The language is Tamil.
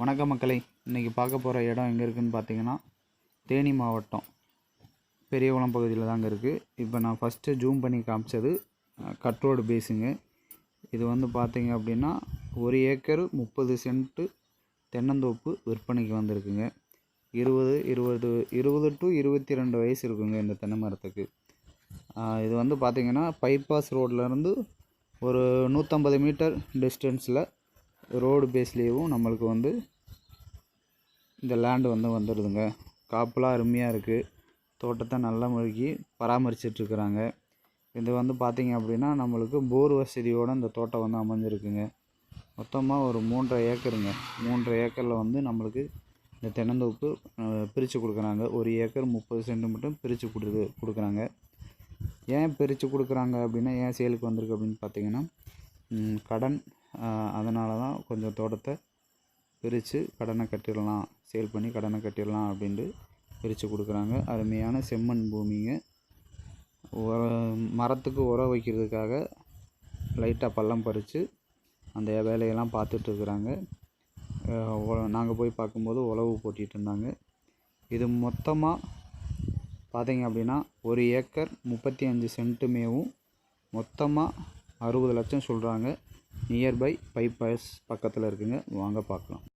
வணக்க மக்களை. இன்றைக்கி பார்க்க போகிற இடம் எங்கே இருக்குதுன்னு பார்த்தீங்கன்னா தேனி மாவட்டம். பெரியகுளம் பகுதியில் தாங்க இருக்குது இப்போ நான் ஃபஸ்ட்டு ஜூம் பண்ணி காமிச்சது கட்ரோடு பேஸுங்க இது வந்து பார்த்தீங்க அப்படின்னா ஒரு ஏக்கர் முப்பது சென்ட்டு தென்னந்தோப்பு விற்பனைக்கு வந்திருக்குங்க. இருபது இருபது இருபது டு இருபத்தி ரெண்டு வயசு இருக்குங்க இந்த தென்னை மரத்துக்கு. இது வந்து பார்த்திங்கன்னா பைபாஸ் ரோட்லேருந்து ஒரு நூற்றம்பது மீட்டர் டிஸ்டன்ஸில் ரோடு பேஸ்லேயும் நம்மளுக்கு வந்து இந்த லேண்டு வந்து வந்துடுதுங்க. காப்புலாம் அருமையாக இருக்குது தோட்டத்தை நல்லா முழுக்கி பராமரிச்சிட்ருக்குறாங்க. இது வந்து பார்த்திங்க அப்படின்னா நம்மளுக்கு போர் வசதியோடு இந்த தோட்டம் வந்து அமைஞ்சிருக்குங்க. மொத்தமாக ஒரு மூன்றரை ஏக்கருங்க. மூன்றரை ஏக்கரில் வந்து நம்மளுக்கு இந்த தென்னந்தோப்பு பிரித்து கொடுக்குறாங்க. ஒரு ஏக்கர் முப்பது சென்ட் மட்டும் பிரித்து கொடுத்து கொடுக்குறாங்க. ஏன் பிரித்து கொடுக்குறாங்க அப்படின்னா ஏன் சேலுக்கு வந்திருக்கு அப்படின்னு பார்த்திங்கன்னா கடன் அதனால தான் கொஞ்சம் தோட்டத்தை பிரித்து கடனை கட்டிடலாம் சேல் பண்ணி கடனை கட்டிடலாம் அப்படின்ட்டு பிரித்து கொடுக்குறாங்க. அருமையான செம்மண் பூமிங்க. உர மரத்துக்கு உரம் வைக்கிறதுக்காக லைட்டாக பள்ளம் பறித்து அந்த வேலையெல்லாம் பார்த்துட்டு இருக்கிறாங்க. நாங்கள் போய் பார்க்கும்போது உழவு போட்டிகிட்டு இருந்தாங்க. இது மொத்தமாக பார்த்தீங்க அப்படின்னா ஒரு ஏக்கர் முப்பத்தி அஞ்சு சென்ட்டுமேவும் மொத்தமாக அறுபது லட்சம் சொல்கிறாங்க நியர்பை பைபாஸ் பக்கத்தில் இருக்குங்க. வாங்க பார்க்கலாம்.